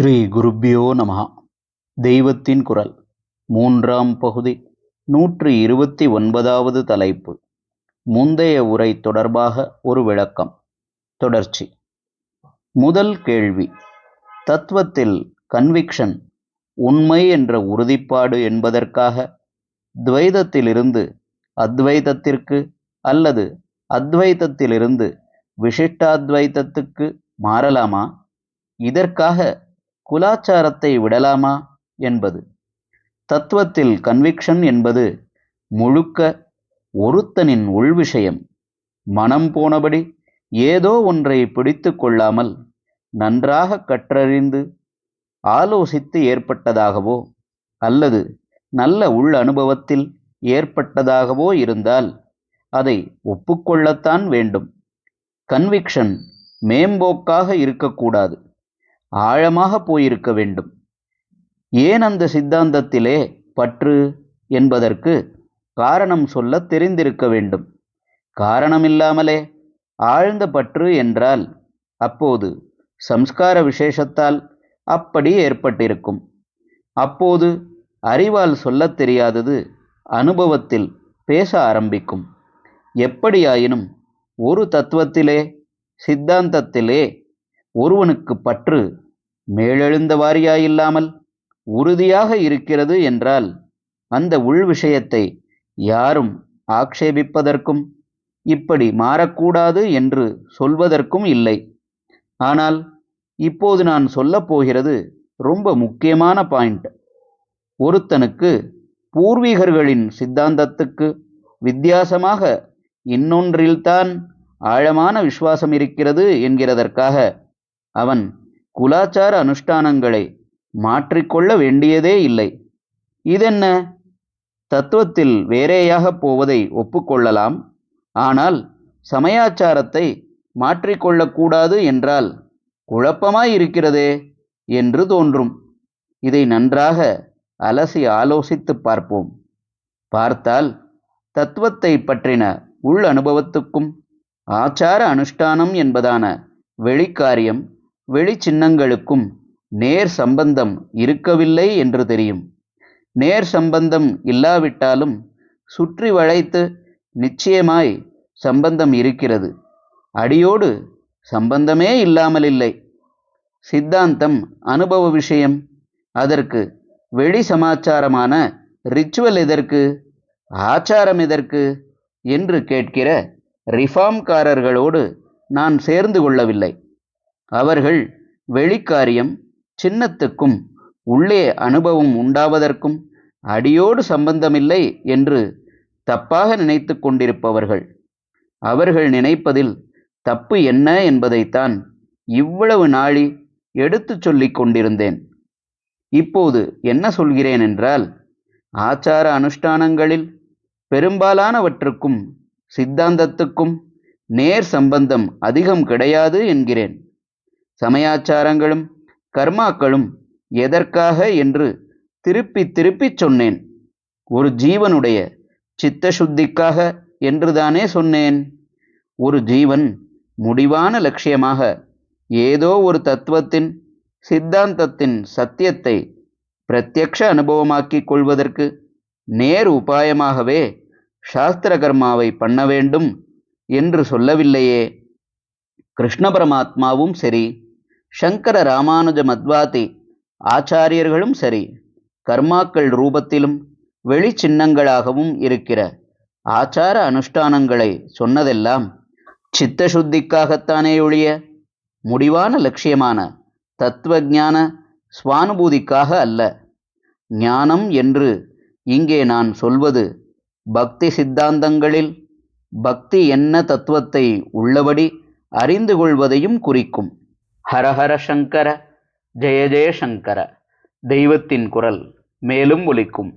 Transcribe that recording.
ஸ்ரீ குருப்பியோ நமஹா தெய்வத்தின் குரல். மூன்றாம் பகுதி. நூற்றி இருபத்தி ஒன்பதாவது தலைப்பு. முந்தைய உரை தொடர்பாக ஒரு விளக்கம். தொடர்ச்சி. முதல் கேள்வி. தத்துவத்தில் கன்விக்ஷன் உண்மை என்ற உறுதிப்பாடு என்பதற்காக துவைதத்திலிருந்து அத்வைதத்திற்கு அல்லது அத்வைதத்திலிருந்து விசிஷ்டாத்வைதத்துக்கு மாறலாமா? இதற்காக குலாச்சாரத்தை விடலாமா என்பது. தத்துவத்தில் கன்விக்ஷன் என்பது முழுக்க ஒருத்தனின் உள்விஷயம். மனம் போனபடி ஏதோ ஒன்றை பிடித்து கொள்ளாமல் நன்றாக கற்றறிந்து ஆலோசித்து ஏற்பட்டதாகவோ அல்லது நல்ல உள் அனுபவத்தில் ஏற்பட்டதாகவோ இருந்தால் அதை ஒப்புக்கொள்ளத்தான் வேண்டும். கன்விக்ஷன் மேம்போக்காக இருக்கக்கூடாது. ஆழமாக போயிருக்க வேண்டும். ஏன் அந்த சித்தாந்தத்திலே பற்று என்பதற்கு காரணம் சொல்ல தெரிந்திருக்க வேண்டும். காரணமில்லாமலே ஆழ்ந்த பற்று என்றால் அப்போது சம்ஸ்கார விசேஷத்தால் அப்படி ஏற்பட்டிருக்கும். அப்போது அறிவால் சொல்லத் தெரியாதது அனுபவத்தில் பேச ஆரம்பிக்கும். எப்படியாயினும் ஒரு தத்துவத்திலே சித்தாந்தத்திலே ஒருவனுக்கு பற்று மேலெழுந்த வாரியாயில்லாமல் உறுதியாக இருக்கிறது என்றால் அந்த உள் விஷயத்தை யாரும் ஆக்ஷேபிப்பதற்கும் இப்படி மாறக்கூடாது என்று சொல்வதற்கும் இல்லை. ஆனால் இப்போது நான் சொல்லப் போகிறது ரொம்ப முக்கியமான பாயிண்ட். ஒருத்தனுக்கு பூர்வீகர்களின் சித்தாந்தத்துக்கு வித்தியாசமாக இன்னொன்றில்தான் ஆழமான விசுவாசம் இருக்கிறது என்கிறதற்காக அவன் குலாச்சார அனுஷ்டானங்களை மாற்றிக்கொள்ள வேண்டியதே இல்லை. இதென்ன? தத்துவத்தில் வேறேயாக போவதை ஒப்புக்கொள்ளலாம். ஆனால் சமயாச்சாரத்தை மாற்றிக்கொள்ளக்கூடாது என்றால் குழப்பமாயிருக்கிறதே என்று தோன்றும். இதை நன்றாக அலசி ஆலோசித்து பார்ப்போம். பார்த்தால் தத்துவத்தை பற்றின உள் அனுபவத்துக்கும் ஆச்சார அனுஷ்டானம் என்பதான வெளிக்காரியம் வெளிச்சின்னங்களுக்கும் நேர் சம்பந்தம் இருக்கவில்லை என்று தெரியும். நேர் சம்பந்தம் இல்லாவிட்டாலும் சுற்றி வளைத்து நிச்சயமாய் சம்பந்தம் இருக்கிறது. அடியோடு சம்பந்தமே இல்லாமல் இல்லை சித்தாந்தம் அனுபவ விஷயம். அதற்கு வெளி சமாச்சாரமான ரிச்சுவல் எதற்கு ஆச்சாரம் எதற்கு என்று கேட்கிற ரிஃபார்ம்காரர்களோடு நான் சேர்ந்து கொள்ளவில்லை. அவர்கள் வெளிக்காரியம் சின்னத்துக்கும் உள்ளே அனுபவம் உண்டாவதற்கும் அடியோடு சம்பந்தமில்லை என்று தப்பாக நினைத்து கொண்டிருப்பவர்கள். அவர்கள் நினைப்பதில் தப்பு என்ன என்பதைத்தான் இவ்வளவு நாளி எடுத்துச் சொல்லிக் கொண்டிருந்தேன். இப்போது என்ன சொல்கிறேன் என்றால் ஆச்சார அனுஷ்டானங்களில் பெரும்பாலானவற்றுக்கும் சித்தாந்தத்துக்கும் நேர் சம்பந்தம் அதிகம் கிடையாது என்கிறேன். சமயாச்சாரங்களும் கர்மாக்களும் எதற்காக என்று திருப்பி திருப்பிச் சொன்னேன். ஒரு ஜீவனுடைய சித்த சுத்திக்காக என்றுதானே சொன்னேன். ஒரு ஜீவன் முடிவான லட்சியமாக ஏதோ ஒரு தத்துவத்தின் சித்தாந்தத்தின் சத்தியத்தை பிரத்யக்ஷ அனுபவமாக்கிக் கொள்வதற்கு நேர் உபாயமாகவே சாஸ்திர கர்மாவை பண்ண வேண்டும் என்று சொல்லவில்லையே. கிருஷ்ண பரமாத்மாவும் சரி சங்கர ராமானுஜ மத்வாதி ஆச்சாரியர்களும் சரி கர்மாக்கள் ரூபத்திலும் வெளி சின்னங்களாகவும் இருக்கிற ஆச்சார அனுஷ்டானங்களை சொன்னதெல்லாம் சித்த சுத்திக்காகத்தானே ஒழிய முடிவான லட்சியமான தத்துவஞான சுவானுபூதிக்காக அல்ல. ஞானம் என்று இங்கே நான் சொல்வது பக்தி சித்தாந்தங்களில் பக்தி என்ன தத்துவத்தை உள்ளபடி அறிந்து கொள்வதையும் குறிக்கும். ஹரஹர சங்கர ஜெய ஜெயசங்கர தெய்வத்தின் குரல் மேலும் ஒலிக்கும்.